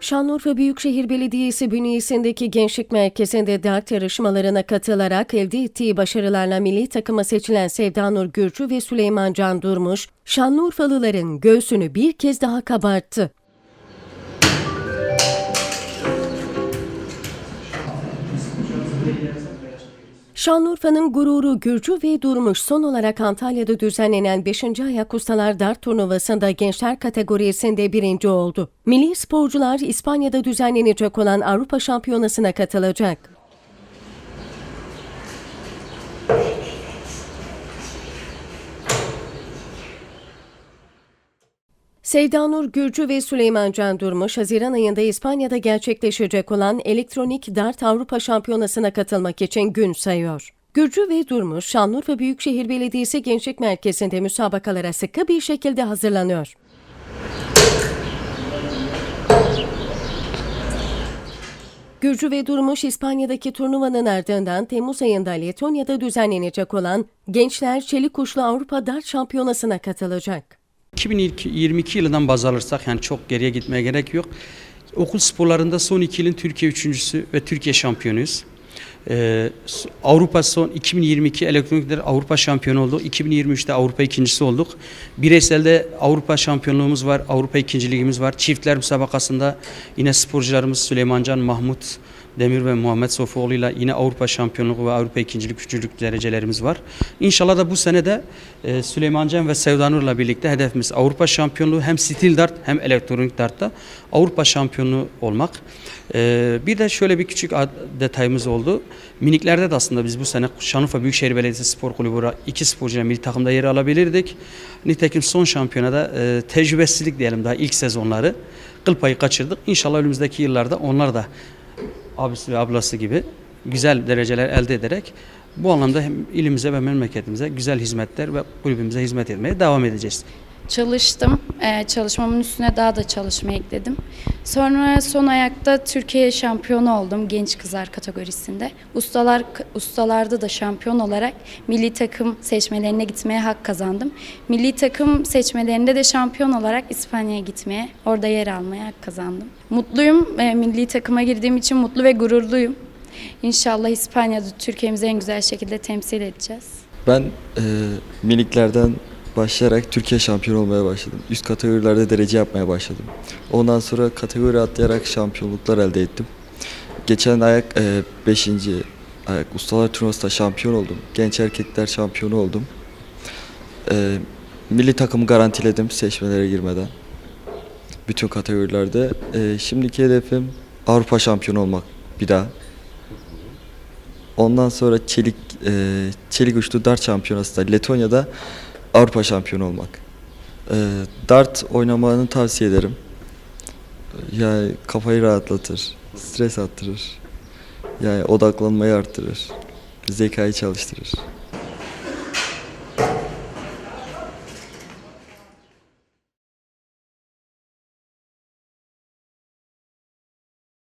Şanlıurfa Büyükşehir Belediyesi bünyesindeki gençlik merkezinde dart yarışmalarına katılarak elde ettiği başarılarla milli takıma seçilen Sevdanur Gürcü ve Süleyman Can Durmuş, Şanlıurfalıların göğsünü bir kez daha kabarttı. Şanlıurfa'nın gururu Gürcü ve Durmuş son olarak Antalya'da düzenlenen 5. Ayak Ustalar Dart Turnuvası'nda gençler kategorisinde birinci oldu. Milli sporcular İspanya'da düzenlenecek olan Avrupa Şampiyonası'na katılacak. Sevdanur Gürcü ve Süleyman Can Durmuş, Haziran ayında İspanya'da gerçekleşecek olan Elektronik Dart Avrupa Şampiyonası'na katılmak için gün sayıyor. Gürcü ve Durmuş, Şanlıurfa Büyükşehir Belediyesi Gençlik Merkezi'nde müsabakalara sıkı bir şekilde hazırlanıyor. Gürcü ve Durmuş İspanya'daki turnuvanın ardından Temmuz ayında Letonya'da düzenlenecek olan Gençler Çelik Kuşlu Avrupa Dart Şampiyonası'na katılacak. 2022 yılından baz alırsak yani çok geriye gitmeye gerek yok. Okul sporlarında son iki yılın Türkiye üçüncüsü ve Türkiye şampiyonuyuz. Ee, Avrupa son 2022 elektronikler Avrupa şampiyonu olduk. 2023'te Avrupa ikincisi olduk. Bireyselde Avrupa şampiyonluğumuz var, Avrupa ikinciliğimiz var. Çiftler müsabakasında yine sporcularımız Süleymancan, Mahmut Demir ve Muhammed Sofuoğlu ile yine Avrupa şampiyonluğu ve Avrupa ikincilik, üçüncülük derecelerimiz var. İnşallah da bu sene de e, Süleymancan ve Sevdanur'la birlikte hedefimiz Avrupa şampiyonluğu hem stil dart hem elektronik dartta Avrupa şampiyonu olmak. E, bir de şöyle bir küçük detayımız oldu. Miniklerde de aslında biz bu sene Şanlıurfa Büyükşehir Belediyesi Spor Kulübü olarak iki sporcuyla milli takımda yer alabilirdik. Nitekim son şampiyonada e, tecrübesizlik diyelim daha ilk sezonları kıl payı kaçırdık. İnşallah önümüzdeki yıllarda onlar da abisi ve ablası gibi güzel dereceler elde ederek bu anlamda hem ilimize ve memleketimize güzel hizmetler ve kulübümüze hizmet etmeye devam edeceğiz. Çalıştım. Ee, çalışmamın üstüne daha da çalışma ekledim. Sonra son ayakta Türkiye şampiyonu oldum genç kızlar kategorisinde. Ustalar ustalarda da şampiyon olarak milli takım seçmelerine gitmeye hak kazandım. Milli takım seçmelerinde de şampiyon olarak İspanya'ya gitmeye, orada yer almaya hak kazandım. Mutluyum. Ee, milli takıma girdiğim için mutlu ve gururluyum. İnşallah İspanya'da Türkiye'mizi en güzel şekilde temsil edeceğiz. Ben e, miniklerden başlayarak Türkiye şampiyonu olmaya başladım. Üst kategorilerde derece yapmaya başladım. Ondan sonra kategori atlayarak şampiyonluklar elde ettim. Geçen ayak 5. ayak ustalar turnuvasında şampiyon oldum. Genç erkekler şampiyonu oldum. E, milli takımı garantiledim seçmelere girmeden. Bütün kategorilerde. E, şimdiki hedefim Avrupa şampiyonu olmak bir daha. Ondan sonra çelik e, çelik uçlu dart şampiyonasında Letonya'da Avrupa şampiyonu olmak. E, dart oynamanı tavsiye ederim. Yani kafayı rahatlatır, stres attırır. Yani odaklanmayı arttırır, zekayı çalıştırır.